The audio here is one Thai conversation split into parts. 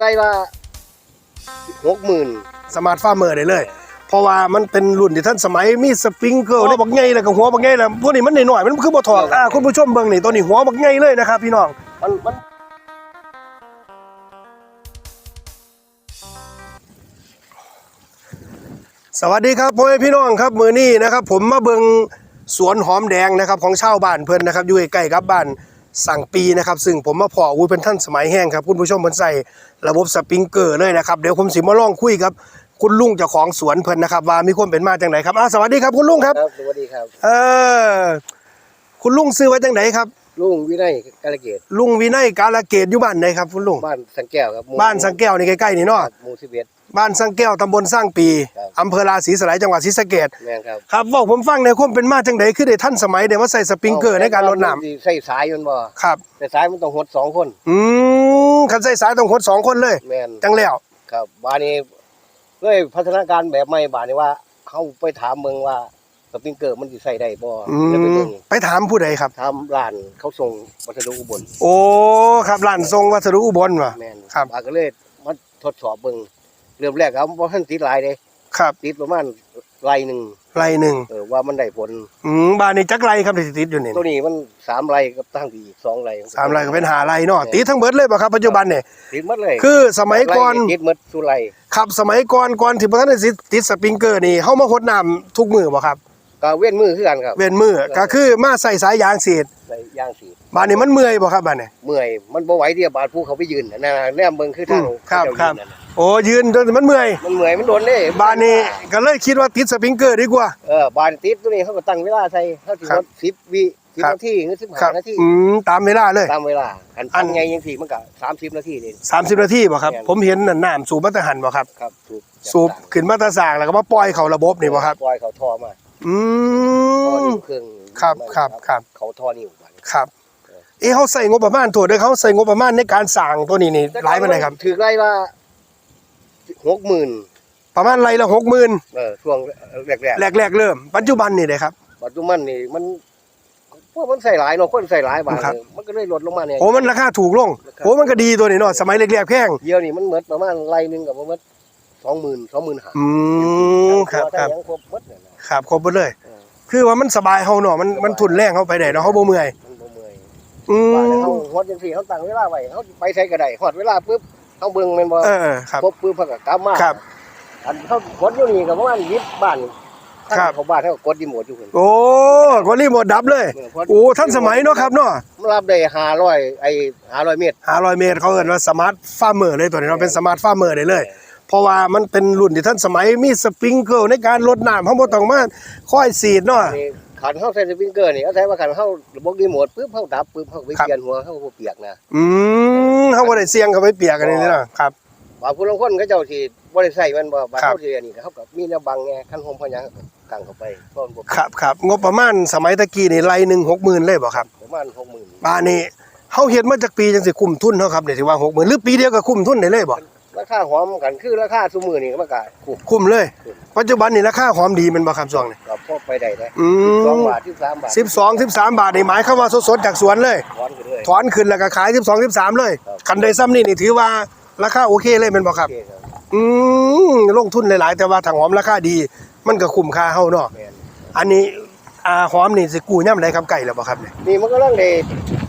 ได้ว่าหกหมื่นสมาร์ทฟาร์มเมอร์ได้เลย เพราะว่ามันเป็นรุ่นที่ท่านสมัยมีสปริงเกิลแล้วบักใหญ่แล้วก็หัวบักใหญ่แล้วพวกนี้มันหน่อยๆมันคือบ่ถอดอ่าคุณผู้ชมเบิ่งนี่ตัวนี้หัวบักใหญ่เลยนะครับพี่น้องมันมันสวัสดีครับพ่อแม่พี่น้องครับมือนี้นะครับ ผมมาเบิงสวนหอมแดงนะครับของชาวบ้านเพิ่นนะครับอยู่ใกล้ๆกับบ้าน สั่งปีนะครับซึ่งผมมาพออุ้ยเป็นท่านสมัยแห้งครับคุณผู้ชมเพิ่นใส่ระบบสปริงเกอร์เลยนะครับเดี๋ยวผมสิมาลองคุยกับ คุณลุงเจ้าของสวนเพิ่นนะครับ ว่ามีความเป็นมาจังไหนครับอ่าสวัสดีครับคุณลุงครับ ครับสวัสดีครับ เออคุณลุงซื้อไว้จังไหนครับ ลุงวินัยกาลเกตลุงวินัยกาลเกตอยู่บ้านไหนครับคุณลุงบ้านสังแก้วครับหมู่บ้านสังแก้วนี่ใกล้ๆนี่เนาะหมู่สิบเอ็ด บ้านสังแก้วตำบลสร้างปีครับ อำเภอราศีสลายจังหวัดศรีสะเกษแม่นครับครับบอกผมฟังในอยความเป็นมาจังไดคือได้ท่านสมัยเดี๋ยวมาใส่สปริงเกอร์ในการรดน้ใส่สายมันบ่ำครับแต่สายมันต้องหดสองคน อืมคันใส่สายต้องคนสองคนเลย แม่นจังแล้วครับบ้านนี้เลยพัฒนาการแบบใหม่บ้านนี้ว่าเขาไปถามเมืองว่า สปริงเกอร์มันสิใส่ได้บ่อืจะไปมเบิ่งไปถามผู้ใดครับ ถามร้านเขาส่งวัสดุอุบลโอ้ครับร้านทรงวัสดุอุบลว่ะ แม่นครับบ้านก็เลยมาทดสอบเบิ่งเริ่มแรกครับบ่ทันติดหลายเด้ครับติดประมาณไรหนึ่งไรหนึ่งเออว่ามันได้ผล อืมบ้านนี้จักไรครับที่ติดอยู่นี่ตัวนี้มันสามไรกับตั้งที่สองไรสามไรก็เป็นหาไรเนาะติดทั้งเบิดเลยป่ะครับปัจจุบันเนี่ยติดหมดเลยคือสมัยก่อนไรติดหมดสุไร ครับสมัยก่อนก่อนที่พระท่านได้ติดสปริงเกอร์นี่เฮามาหดน้ำทุกมือบ่ครับ ก็เว้นมือคือกันครับเว้นมือก็คือมาใส่สายยางสีดในย่างสีบ้านนี้มันเมื่อยบ่ครับบ้านนี้เมื่อยมันบ่ไหวเดียวบาดผู้เขาไปยืนน่ะนั่นน่ะแนมเบิ่งคือทางอืมครับเขาครัเจ้าบยืนนั่นน่ะโอ้ยืนจนมันเมื่อยมันเมื่อยมันโดนเด้บ้านนี้ก็เลยคิดว่าติดสปริงเกอร์ดีกว่าเออบานติดตัวนี้เขาก็ตั้งเวลาใส่เขาสิครัหบมด10วิ10ครับนาทีหรือครับ15นาทีอืมตามเวลาเลยตามเวลาคันอัอันนไงยังสิมันก็30นาทีนี่30นาทีบ่ครับแม่นผมเห็นน่ะน้ำสูบมาแตะหันบ่ครับครับสูบสูบขึ้นมาแตะสร้างแล้วก็มาปล่อยเข้าระบบนี่บ่ครับปล่อยเขาท่อมา อืท่อม นิ้วเครื่องครับมาครับครับ เขาท่อนิ้วบาดนี้ครับ เอ๊ะเขาใส่งบประมาณตัวเด้อเขาใส่งบประมาณในการสร้างตัวนี้นี่หลายปานใดครับ ถือไร่ว่า60,000ประมาณไรละ60,000เออช่วงแรกแรกๆเริ่ม ปัจจุบันนี่เด้ครับๆปัจจุบันนี่มันพวกมันใส่หลายเนาะคนใส่หลายบาทครับมันก็เลยลดลงมาเนี่ย โอ้มันราคาถูกลง ครับ โอ้มันก็ดีตัวนี้เนาะสมัยแรกๆแพงเดียวนี่มันเหมือนประมาณไร่หนึงกับประมาณสองหมื่นสองหมื่นห้าอืมครับครับยังครบหมดเนี่ยนะ ครับครบหมดเลย เออคือว่ามันสบายเฮาเนาะมันมันทุนแรงเฮาไปได้เนาะเฮาบ่เมื่อยมันบ่เมื่อยอืว่าแต่มเขาฮอดจังซี่เขาตั้งเวลาไว้เขาไปใช้ก็ได้ฮอดเวลาปุ๊บเขาเบิ่งแม่นบ่เออครับ ครบปุ๊บเขาก็กลับมาครับ อันเขากดอยู่นี่ก็ประมาณ20บ้านครับ เขาบ้านเขาก็กดรีโมทอยู่พุ่นโอ้กว่ารีโมทดับเลยเออพอโอ้ท่านสมัยเนาะครับเนาะมันรับได้500ไอ้500เมตร 500 เมตรเขาเอิ้นว่าสมาร์ทฟาร์มเมอร์เลยตัวนี้เนาะเป็นสมาร์ทฟาร์มเมอร์ได้เลย เพราะว่ามันเป็นรุ่นที่ท่านสมัยมีสปริงเกิลในการรดน้ำเฮาบ่ต้องมาค่อยสีดเนาะนี่ขันเข้าใส่สปริงเกอร์นี่อาศัยว่าขันเข้าระบบรีโมทปุ๊บเข้าดับปุ๊บเข้าไปครับเปลี่ยนหัวเข้าบ่เปียกนะอืมเฮาบ่ได้เสี่ยงเข้าไปเปียกอันนี้เนาะครับ บางคนบางคนเขาเจ้าที่บ่ได้ใส่มันบ่บางครับเขาที่อันนี้เขาก็มีแนวบังไงคันห่มเขาหยังกังเข้าไปเพราะมันบ่ครับครับงบประมาณสมัยตะกี้นี่ไร่หนึง60,000เลยบ่ครับประมาณ60,000บ้านนี้เฮาเฮ็ดมาจากปีจังสิคุ้มทุนเฮาครับนี่สิว่า60,000หรือปีเดียวก็คุ้มทุนได้เลยบ่ ราคาหอมกันคือราคาซุมื้อนี่มันก็คุ้มคุ้มเลย ปัจจุบันนี่ราคาหอมดีแมันบ่ครับช่วงนี้ก็พอไปได้นะอืสองมบาท13บาท12 13บาทนี่หมายความว่าสดๆจากสวนเลย ถอนกันเลยถอนขึ้นแล้วก็ขาย12 13เลยครับคันใดซ้ำนี่นี่ถือว่าราคาโอเคเลยแม่นบ่ครับโอเคครับอืมลงทุนหลายๆ แต่ว่าถ้าหอมราคาดี มันก็คุ้มค่าเฮาเนาะแม่นอันนี้อ่าหอมนี่สิกู้ยามใดครับไก่แล้วบ่ครับเนี่ยนี่มันก็ลังได้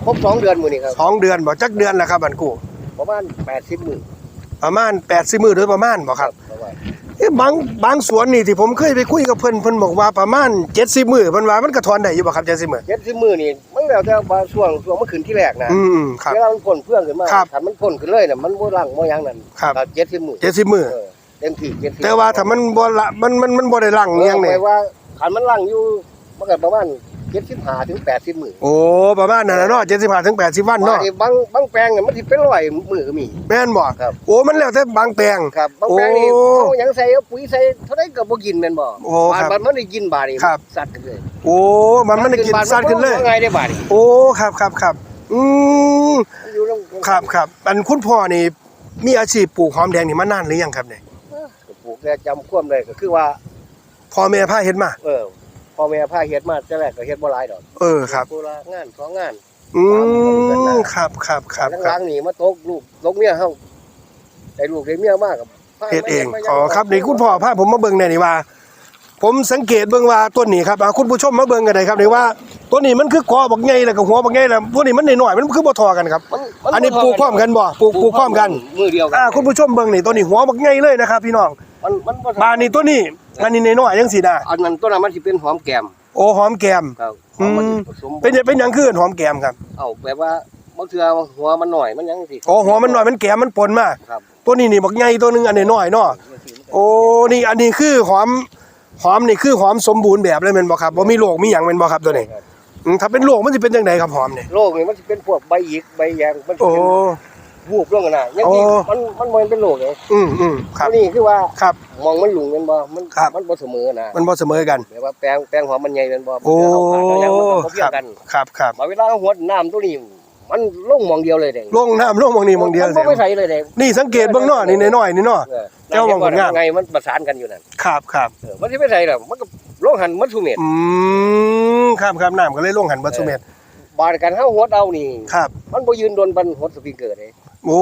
ครบสองเดือนมื้อนี้ครับสองเดือนบ่จักเดือนแล้วครับอันกู้ประมาณ80มื้อ ประมาณ80มื้อโดยประมาณบ่ครับประมาณเอ๊ะบางบางสวนนี่ที่ผมเคยไปคุยกับเพิ่นเพิ่นบอกว่าประมาณ70มื้อเพิ่นว่ามันก็ถอนได้อยู่บ่ครับ70มื้อ70มื้อนี่มันแล้วแต่ว่าช่วงช่วงมันขึ้นที่แรกนะอืมครับเวลามันพ่นเพื่องขึ้นมาครับ ถ้ามันพ่นขึ้นเลยน่ะมันบ่ลังบ่หยังนั่นครับ ก็เจ็ดสิบมื้อ70มื้อเออเต็มที่เจ็ดสิบแต่ว่าถ้ามันบ่ละมันมันมันบ่ได้ลังเออิหอยังหนี่มายว่าคันมันลังอยู่มันก็ประมาณ 75ถึง80มื้อโอ้ประมาณนั้นน่ะเนาะ75ถึง80วันบาเนาะงบางบางแปลงเนี่ยมันสิเป็นร้อยมื้อก็มี แม่นบ่ครับ โอ้มันแล้วแต่บางแปลงครับบางแปลงนี่โอ้เอาหยังใส่เอาปุ๋ยใส่เท่าใดก็บ่กินแม่นบ่โอ้บาดครับบาดมันได้กินบาดนี่ครับสัตว์กันเลยโอ้มันมันได้กินบาดสัตว์ขึ้นเลยบ่ง่ายได้บาดนี่โอ้ครับครับครับอืมมันอยู่นำครับครับอันคุณพ่อนี่มีอาชีพปลูกหอมแดงนี่มานานหรือยังครับเนี่ยปลูกแต่จำความได้ก็คือว่าพ่อแม่พาเฮ็ดมาเออ พ่อแม่พาเฮ็ดมาแต่แรกก็เฮ็ดบ่หลายดอกเออครับโบราณงานสองงาน อืมครับครับครับคหรัลับงๆนี่มาตกลูกตกเมียเฮาได้ลูกได้เมียมากกับเฮ็ดเองอ๋อครับนี่คุณพ่อพาผมมาเบิ่งแน่นี่ว่า ผมสังเกตเบิ่งว่าต้นนี้ครับอะคุณผู้ชมมาเบิ่งกันได้ครับนี่ว่าต้นนี้มันคือกอบักใหญ่แล้วก็หัวบักใหญ่แล้วพวกนี้มันน้อยๆมันคือบ่ทอกันครับ มันมัอันนี้ปลูกพร้อมกันบ่ปลูกปลูกพร้อมกัน มือเดียวกัอ่าคุณผู้ชมเบิ่งนี่ต้นนี้หัวบักใหญ่เลยนะครับพี่น้อง มันมันบ่บานนี่ต้นนี้อันนี้น้อยๆจังซี่นะอันนั้นต้นนั้นมันสิเป็นหอมแก้มโอ้หอมแก้มครับอืมมันสิผสมเป็นหยังเป็นหยังคือหอมแก้มครับเอาแบบว่าบางเทื่อหัวมันหน่อยมันยังสิโอ้หัวมันน้อยมันแก้มมันปนมาครับตัวนี้นี่บักใหญ่ตัวหนึงอันนี้น้อยเนาะโอ้นี่อันนี้คือหอมหอมนี่คือหอมสมบูรณ์แบบเลยแม่นบ่ครับบ่มีโรคมีหยังแม่นบ่ครับตัวนี้อืมถ้าเป็นโรคมันสิเป็นจังไดครับหอมนี่โรคนี่มันสิเป็นพวกใบหยิกใบแยงมันสิโอ้เป็น วูบลงกันน่ะยังโอ้สิมันมันบ่เป็นโรคเลยอืมอืมครับตัวนี้คือว่าครับ มองมันหลุงแม่นบ่มันครับ มันบ่เสมอนะมันบ่เสมอกัน แบบว่าแปลงแปลงหอมมันใหญ่แม่นบ่โอ้ มันจะเอาขาดเอาหยังมันก็บ่เพียครังบกันครับครับมาเวลาเอาหัวน้ำตัวนี้มันลงหมองเดียวเลยเด้ลงน้ำลงมองนี่มองเดียวมันบ่ไม่ใส่เลยเด้นี่สังเกตเบิ่งเนาะนี่น้อยๆนี่เนาะ เออเจ้ามองผลงาน ไงมันประสานกันอยู่นั่นครับครับเออมันสิไม่ใส่หรอกมันก็ลงหันมันสุเม็ดอืมครับครับน้ำก็เลยลงหันเบัดซุเม็ดบาดกันเฮาหัวเอานี่ ครับ มันบ่ยืนโดนบันหดสปริงเกอร์เด้ โอ้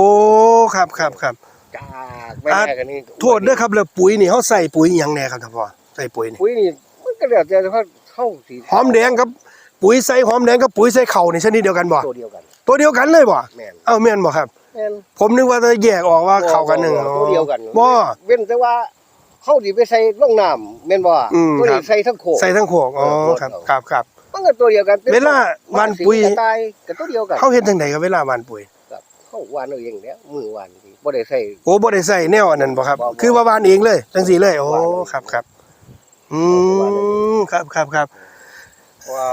ครับครับครับจากไม่แน่กันนี่โทษเด้อครับแล้วปุ๋ยนี่เฮาใส่ปุ๋ยหยังแหน่ครับท่านพ่อใส่ปุ๋ยนี่ปุ๋ยนี่มันก็แล้วแต่ว่าเข้าสีหอมแดงกับ ปุ๋ยใส่หอมแดงกับปุ๋ยใส่เข่านี่ชนิดเดียวกันบ่ตัวเดียวกัน ตัวเดียวกันเลยบ่แม่นเอ้าแม่นบ่ครับ แม่นผมนึกว่าจะแยกออกว่าเข้ากันหนึ่งตัวเดียวกันบ่ เว้นแต่ว่าเข้าสิไปใส่ลงน้ำแม่นบ่อืมตัวครันี้บใส่ทั้งโคกใส่ทั้งโขกอ๋อครับครับครับ มันก็ตัวเดียวกันเวลาหว่านปุ๋ยกระต่ายก็ตัวเดียวกันเขาเฮ็ดจังไดกับเวลาหว่านปุ๋ยครับ เข้าหวานเอาเองแล้วมือหวานสิบ่ได้ใส่ โอ้บ่ได้ใส่แนวอันนั้นบ่ครับ บ่บ่คือว่าหว่านเองเลยจังซี่เลย โอ้หว่านเอง ครับครับอืมครับครับครับว่า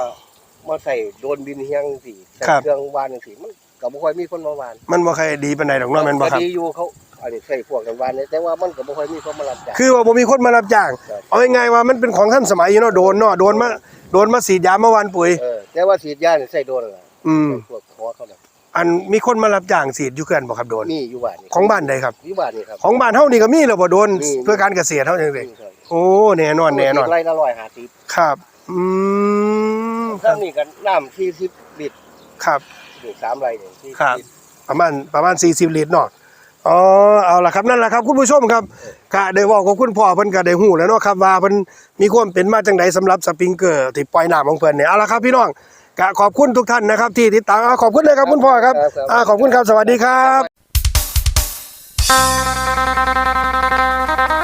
มาใส่โดนบินเฮียงสิใส่ครับ เครื่องหวานจังซี่มันก็บ่ค่อยมีคนมาหวานมันบ่ค่อยดีปานใดดอกเนาะแม่นบ่ครับ ก็ดีอยู่เขาอันนี้ใส่พวกกันหวานเนี่ยแต่ว่ามันก็บ่ค่อยมีคนมารับจ้าง คือว่าบ่มีคนมารับจ้าง ครับ เอาง่ายๆว่ามันเป็นของท่านสมัยอยู่เนาะโดนเนาะโดนมาโดนมาสีดยามาหว่านปุ๋ย เออแต่ว่าฉีดยานี่ใส่โดนล่ะอืมใส่พวกคอเขาน่ะ อันมีคนมารับจ้างสีดอยู่เกินบ่ครับโดนมีอยู่บ้านนี่ของบ้านใดครับ อยู่บ้านนี่ครับ ของบ้านเฮานี่ก็มีแล้วบ่โดนมี เพื่อการเกษตรเฮาจังซี่มีครับโอ้แน่นอนแน่นอน ไร่ละ150ครับอืมคถ้ารับนี่ก็น้ำ40ลิตรครับนี่สามไร่นี่40ครับ ลิตร ประมาณประมาณ 40 ลิตรเนาะอ๋อเอาล่ะครับนั่นแหละครับคุณผู้ชมครับก็ได้เว้ากับคุณพ่อเพิ่นก็ได้ฮู้แล้วเนาะครับว่าเพิ่นมีความเป็นมาจังไดสำหรับสปริงเกอร์ที่ปล่อยน้ำของเพิ่นเนี่ยเอาล่ะครับพี่น้อง ก็ขอบคุณทุกท่านนะครับ ที่ติดตามอ่าขอบคุณเลยครับคุณพ่อครับครับครับอ่าขอบคุณครับสวัสดีครับ Thank